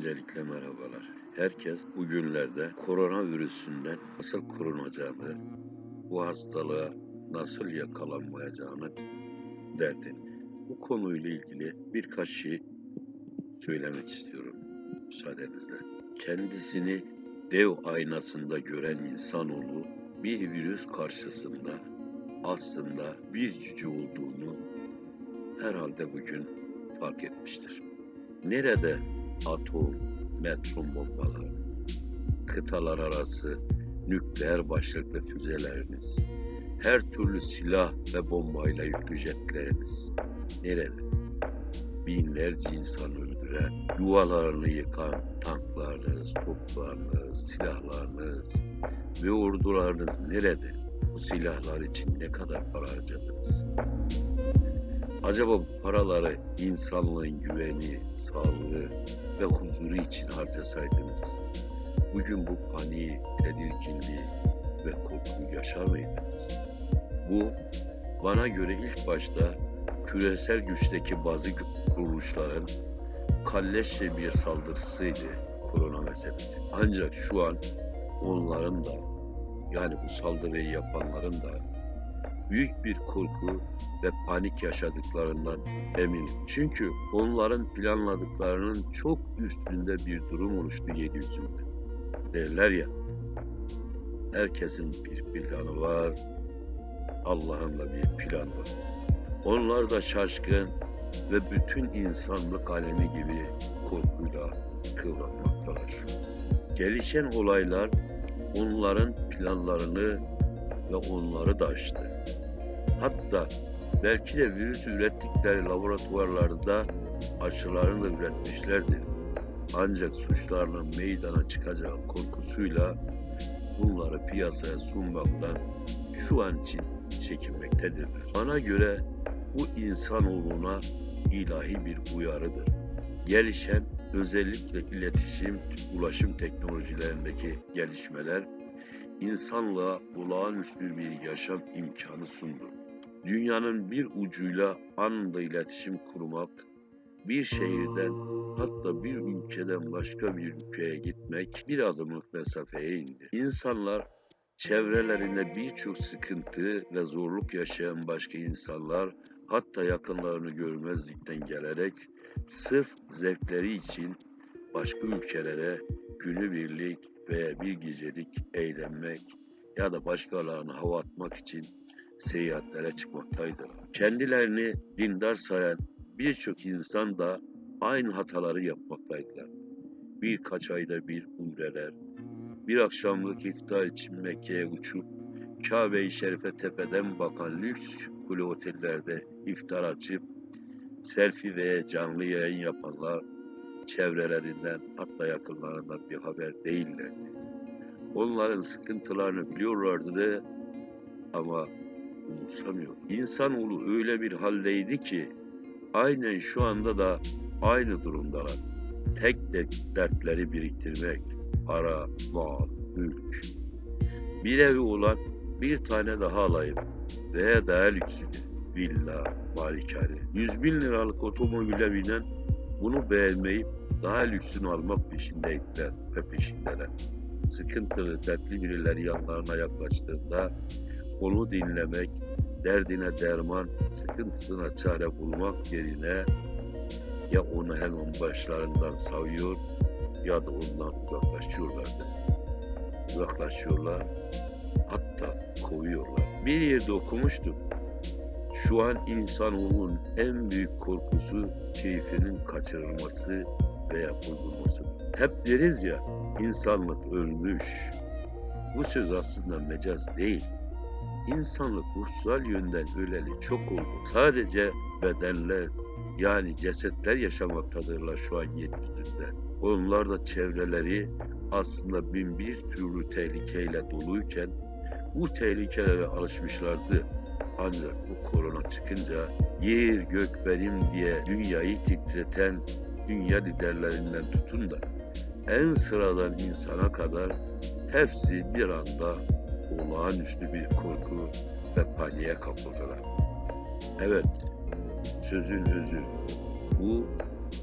Öncelikle merhabalar. Herkes bugünlerde koronavirüsünden nasıl korunacağını, bu hastalığa nasıl yakalanmayacağını derdin. Bu konuyla ilgili birkaç şey söylemek istiyorum müsaadenizle. Kendisini dev aynasında gören insanoğlu bir virüs karşısında aslında bir cüce olduğunu herhalde bugün fark etmiştir. Nerede atom, metron bombaları, kıtalar arası nükleer başlıklı füzeleriniz, her türlü silah ve bombayla yüklü jetleriniz nerede? Binlerce insan öldüren, yuvalarını yıkan tanklarınız, toplarınız, silahlarınız ve ordularınız nerede? Bu silahlar için ne kadar para harcadınız? Acaba bu paraları insanlığın güveni, sağlığı ve huzuru için harcasaydınız, bugün bu paniği, tedirginliği ve korkuyu yaşar mıydınız? Bu bana göre ilk başta küresel güçteki bazı kuruluşların kalleşçe bir saldırısıydı korona meselesi. Ancak şu an onların da yani bu saldırıyı yapanların da büyük bir korku ve panik yaşadıklarından eminim. Çünkü onların planladıklarının çok üstünde bir durum oluştu yeryüzünde. Derler ya, herkesin bir planı var, Allah'ın da bir planı var. Onlar da şaşkın ve bütün insanlık alemi gibi korkuyla kıvranmaktalar. Gelişen olaylar onların planlarını ve onları da aştı. Hatta belki de virüs ürettikleri laboratuvarlarda aşılarını da üretmişlerdir. Ancak suçlarının meydana çıkacağı korkusuyla bunları piyasaya sunmaktan şu an için çekinmektedirler. Bana göre bu insanoğluna ilahi bir uyarıdır. Gelişen özellikle iletişim, ulaşım teknolojilerindeki gelişmeler insanlığa olağanüstü bir yaşam imkanı sundu. Dünyanın bir ucuyla anında iletişim kurmak, bir şehirden hatta bir ülkeden başka bir ülkeye gitmek bir adımlık mesafeye indi. İnsanlar çevrelerinde birçok sıkıntı ve zorluk yaşayan başka insanlar hatta yakınlarını görmezlikten gelerek sırf zevkleri için başka ülkelere günübirlik veya bir gecelik eğlenmek ya da başkalarına hava atmak için seyahatlere çıkmaktaydılar. Kendilerini dindar sayan birçok insan da aynı hataları yapmaktaydılar. Birkaç ayda bir umreler, bir akşamlık iftar için Mekke'ye uçup Kabe-i Şerife tepeden bakan lüks kule otellerde iftar açıp selfie veya canlı yayın yapanlar çevrelerinden hatta yakınlarından bir haber değillerdi. Onların sıkıntılarını biliyorlardı ama umursamıyor. İnsanoğlu öyle bir haldeydi ki aynen şu anda da aynı durumdalar. Tek tek dertleri biriktirmek, para, mal, mülk. Bir evi olan bir tane daha alayım veya daha lüksünü, villa, malikane. Yüz bin liralık otomobile binen bunu beğenmeyip daha lüksünü almak peşindeydiler ve peşindeler. Sıkıntılı, dertli birileri yanlarına yaklaştığında onu dinlemek, derdine derman, sıkıntısına çare bulmak yerine ya onu hemen başlarından savuyor ya da ondan uzaklaşıyorlardı. Uzaklaşıyorlar, hatta kovuyorlar. Bir yerde okumuştum. Şu an insanoğlunun en büyük korkusu keyfinin kaçırılması veya bozulması. Hep deriz ya, insanlık ölmüş. Bu söz aslında mecaz değil. İnsanlık ruhsal yönden öleli çok oldu. Sadece bedenler yani cesetler yaşamaktadırlar şu an yeryüzünde. Onlar da çevreleri aslında bin bir türlü tehlikeyle doluyken bu tehlikelere alışmışlardı. Ancak bu korona çıkınca yer gök benim diye dünyayı titreten dünya liderlerinden tutun da en sıradan insana kadar hepsi bir anda olağanüstü bir korku ve paniğe kapıldılar. Evet, sözün özü bu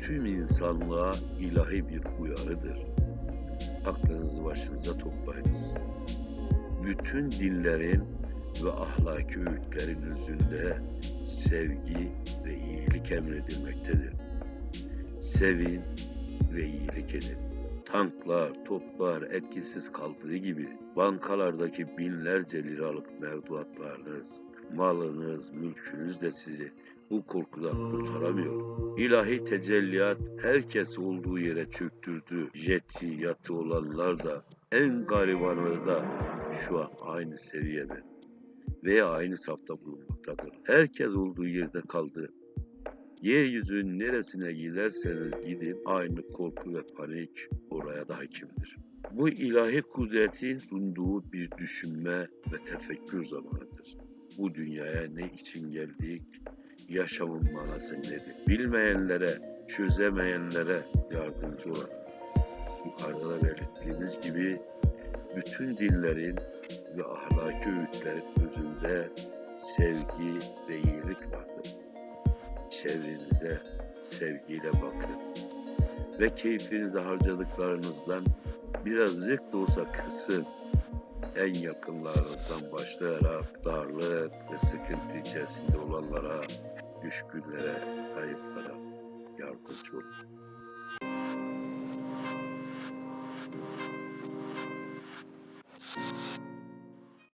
tüm insanlığa ilahi bir uyarıdır. Aklınızı başınıza toplayınız. Bütün dinlerin ve ahlaki öğütlerin özünde sevgi ve iyilik emredilmektedir. Sevin ve iyilik edin. Tanklar, toplar etkisiz kaldığı gibi bankalardaki binlerce liralık mevduatlarınız, malınız, mülkünüz de sizi bu korkudan kurtaramıyor. İlahi tecelliyat herkes olduğu yere çöktürdü. Jeti, yatı olanlar da en garibanı da şu an aynı seviyede veya aynı safta bulunmaktadır. Herkes olduğu yerde kaldı. Yeryüzünün neresine giderseniz gidin aynı korku ve panik oraya da hakimdir. Bu ilahi kudretin sunduğu bir düşünme ve tefekkür zamanıdır. Bu dünyaya ne için geldik, yaşamın manası nedir? Bilmeyenlere, çözemeyenlere yardımcı olan. Yukarıda da belirttiğimiz gibi bütün dinlerin ve ahlaki öğütlerin özünde sevgi ve iyilik vardır. Çevrenize sevgiyle bakın ve keyfinize harcadıklarınızdan birazcık da olsa kısın. En yakınlarınızdan başlayarak darlık ve sıkıntı içerisinde olanlara, düşkünlere, kayıplara yardımcı olun.